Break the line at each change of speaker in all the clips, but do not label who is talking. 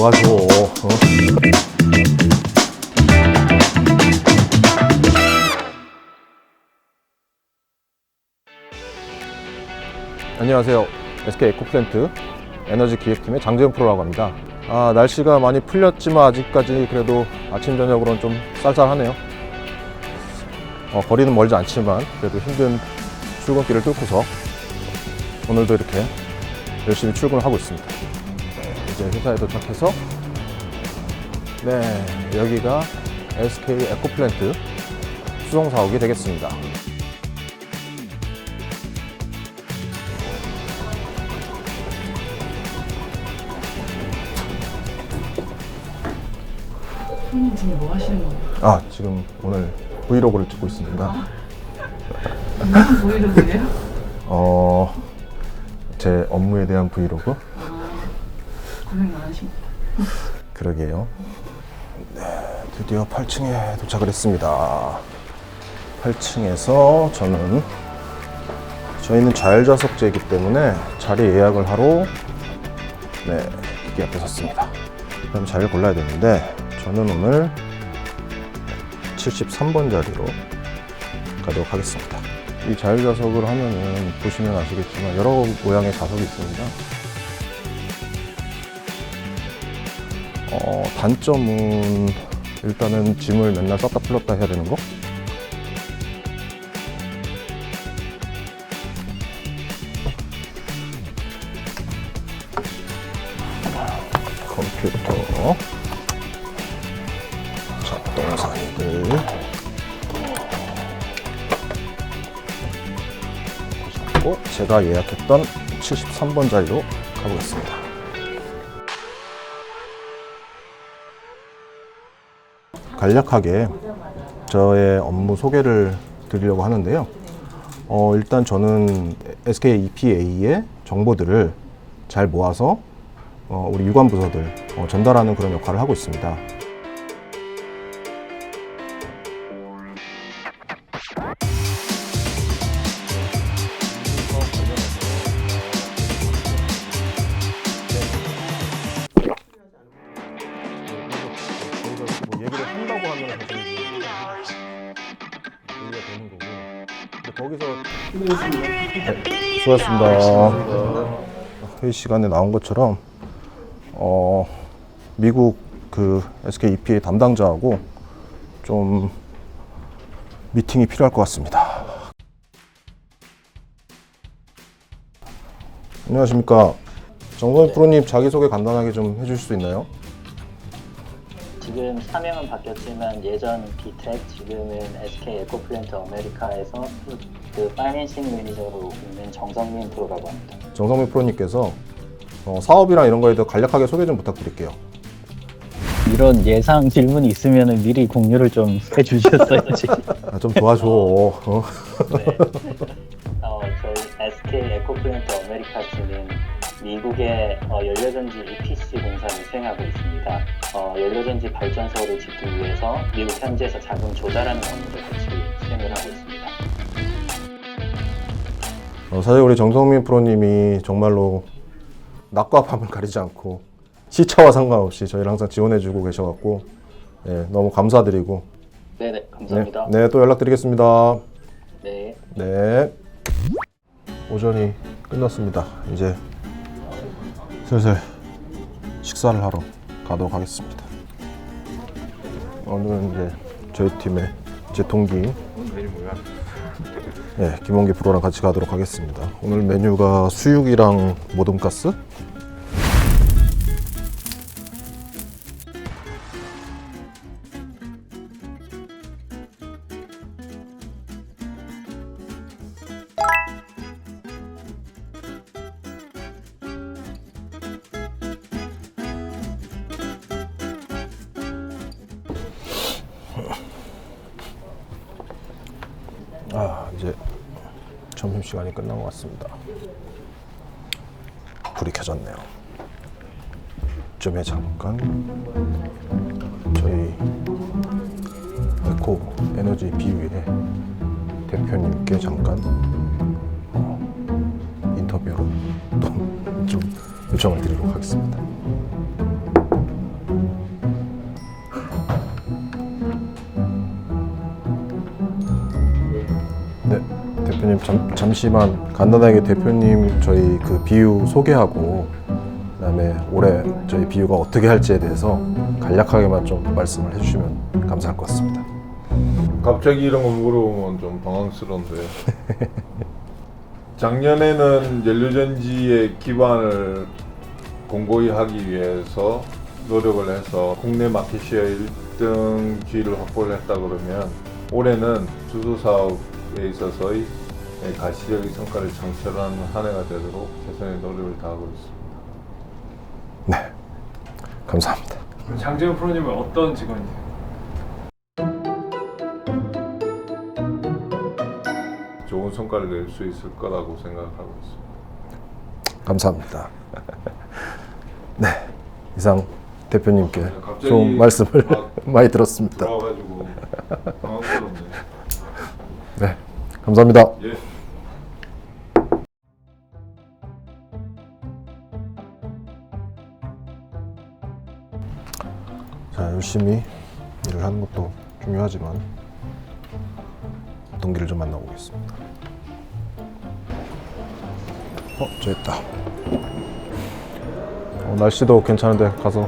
도와줘. 어? 안녕하세요. SK 에코플랜트 에너지 기획팀의 장재현 프로라고 합니다. 아, 날씨가 많이 풀렸지만 아직까지 그래도 아침 저녁으로는 좀 쌀쌀하네요. 어, 거리는 멀지 않지만 그래도 힘든 출근길을 뚫고서 오늘도 이렇게 열심히 출근을 하고 있습니다. 네, 이제 회사에 도착해서 네 여기가 SK 에코플랜트 수송 사옥이 되겠습니다.
손님 지금 뭐 하시는 거예요?
아 지금 오늘 브이로그를 찍고 있습니다.
무슨 브이로그예요?
어, 제 업무에 대한 브이로그
고생 많으십니다.
그러게요. 네, 드디어 8층에 도착을 했습니다. 8층에서 저는 저희는 자율좌석제이기 때문에 자리 예약을 하러 네, 기계 앞에 섰습니다. 그럼 자리를 골라야 되는데 저는 오늘 73번 자리로 가도록 하겠습니다. 이 자율좌석을 하면은 보시면 아시겠지만 여러 모양의 좌석이 있습니다. 어, 단점은 일단은 짐을 맨날 썼다 풀었다 해야 되는 거. 컴퓨터, 작동사이들, 잡고 제가 예약했던 73번 자리로 가보겠습니다. 간략하게 저의 업무 소개를 드리려고 하는데요. 어, 일단 저는 SK EPA의 정보들을 잘 모아서 어, 우리 유관 부서들 어, 전달하는 그런 역할을 하고 있습니다. 거기서 네, 수고하셨습니다. 회의 시간에 나온 것처럼 어, 미국 그 SK EPA 담당자하고 좀 미팅이 필요할 것 같습니다. 안녕하십니까. 정선 프로님 자기소개 간단하게 좀 해주실 수 있나요?
지금 사명은 바뀌었지만 예전 비텍 지금은 SK 에코플랜트 아메리카에서 그 파이낸싱 매니저로 있는 정성민 프로라고 합니다.
정성민 프로님께서 어, 사업이랑 이런 거에 대해 간략하게 소개 좀 부탁드릴게요.
이런 예상 질문이 있으면 미리 공유를 좀 해주셨어야지.
아, 좀 도와줘. 어?
네. 어, 저희 SK 에코플랜트 아메리카스는 미국의 어, 연료전지 EPC 공사를 수행하고 있습니다. 어, 연료전지 발전소를 짓기 위해서 미국 현지에서 자금 조달하는 업무를 같이 수행을 하고 있습니다.
어, 사실 우리 정성민 프로님이 정말로 낮과 밤을 가리지 않고 시차와 상관없이 저희를 항상 지원해주고 계셔갖고 예, 너무 감사드리고
네네
네,
감사합니다.
네, 또 연락드리겠습니다.
네.
네. 오전이 끝났습니다. 이제 슬슬 식사를 하러 가도록 하겠습니다. 오늘은 이제 저희 팀의 제 동기 네, 김원기 프로랑 같이 가도록 하겠습니다. 오늘 메뉴가 수육이랑 모둠가스? 아, 이제 점심 시간이 끝난 것 같습니다. 불이 켜졌네요. 쯤에 잠깐 저희 에코 에너지 비유의 대표님께 잠깐 어, 인터뷰로 또 좀 요청을 드리도록 하겠습니다. 대표님 잠, 잠시만 간단하게 대표님 저희 그 비유 소개하고 그다음에 올해 저희 비유가 어떻게 할지에 대해서 간략하게만 좀 말씀을 해주시면 감사할 것 같습니다.
갑자기 이런 거 물어보면 좀 당황스러운데 작년에는 연료전지의 기반을 공고히 하기 위해서 노력을 해서 국내 마켓시어 1등 지위를 확보를 했다 그러면 올해는 주소 사업에 있어서의 가시적인 성과를 창출하는 한 해가 되도록 최선의 노력을 다하고 있습니다.
네, 감사합니다.
장재훈 프로님은 어떤 직원이세요?
좋은 성과를 낼 수 있을 거라고 생각하고 있습니다.
감사합니다. 네, 이상 대표님께
갑자기
좋은 말씀을
막
많이 들었습니다.
네,
감사합니다.
예.
열심히 일을 하는 것도 중요하지만 동기를 좀 만나보겠습니다. 어, 저 있다. 어, 날씨도 괜찮은데 가서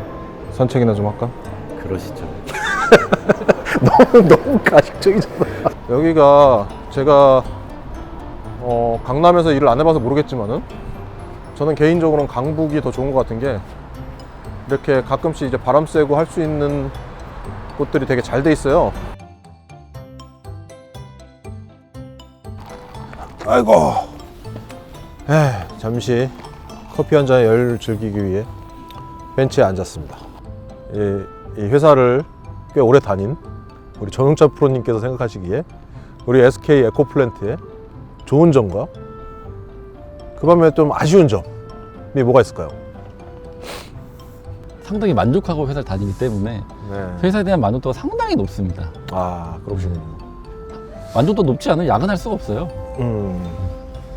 산책이나 좀 할까?
그러시죠.
너무 너무 가식적이잖아. 여기가 제가 어, 강남에서 일을 안 해봐서 모르겠지만은 저는 개인적으로는 강북이 더 좋은 것 같은 게 이렇게 가끔씩 이제 바람 쐬고 할 수 있는 곳들이 되게 잘 돼 있어요. 아이고. 에 잠시 커피 한 잔의 여유를 즐기기 위해 벤치에 앉았습니다. 이, 이 회사를 꽤 오래 다닌 우리 전웅차 프로님께서 생각하시기에 우리 SK 에코플랜트의 좋은 점과 그 반면에 좀 아쉬운 점이 뭐가 있을까요?
상당히 만족하고 회사를 다니기 때문에
네.
회사에 대한 만족도가 상당히 높습니다.
아 그러시군요.
만족도 높지 않으면 야근할 수가 없어요.
음.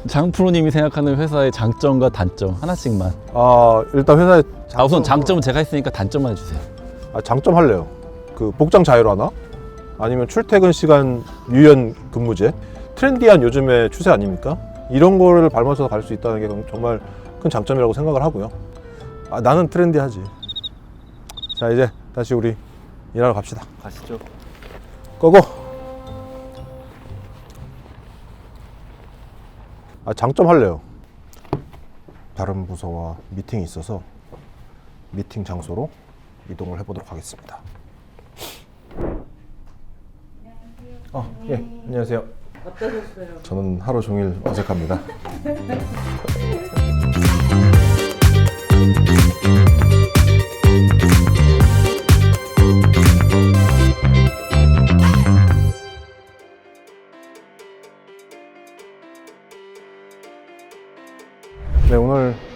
장 프로님이 생각하는 회사의 장점과 단점 하나씩만.
아 일단 회사의
아, 우선 장점은 제가 했으니까 단점만 해주세요.
아, 장점 할래요. 그 복장 자유로 하나? 아니면 출퇴근 시간 유연 근무제? 트렌디한 요즘의 추세 아닙니까? 이런 거를 밟아서 갈 수 있다는 게 정말 큰 장점이라고 생각을 하고요. 아, 나는 트렌디하지. 자, 이제 다시 우리 일하러 갑시다.
가시죠.
고고! 아, 장점 할래요. 다른 부서와 미팅이 있어서 미팅 장소로 이동을 해보도록 하겠습니다. 어, 예, 안녕하세요.
어떠셨어요?
저는 하루 종일 어색합니다.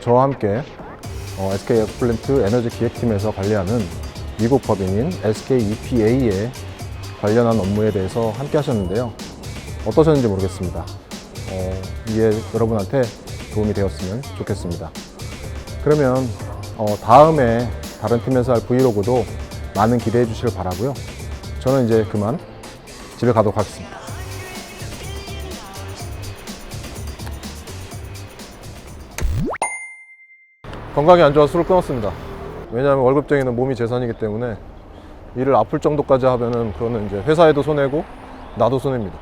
저와 함께 어, SK 에어플랜트 에너지 기획팀에서 관리하는 미국 법인인 SK EPA에 관련한 업무에 대해서 함께 하셨는데요. 어떠셨는지 모르겠습니다. 어, 이게 여러분한테 도움이 되었으면 좋겠습니다. 그러면 어, 다음에 다른 팀에서 할 브이로그도 많은 기대해 주시길 바라고요. 저는 이제 그만 집에 가도록 하겠습니다. 건강이 안 좋아서 술을 끊었습니다. 왜냐하면 월급쟁이는 몸이 재산이기 때문에 일을 아플 정도까지 하면은 그거는 이제 회사에도 손해고 나도 손해입니다.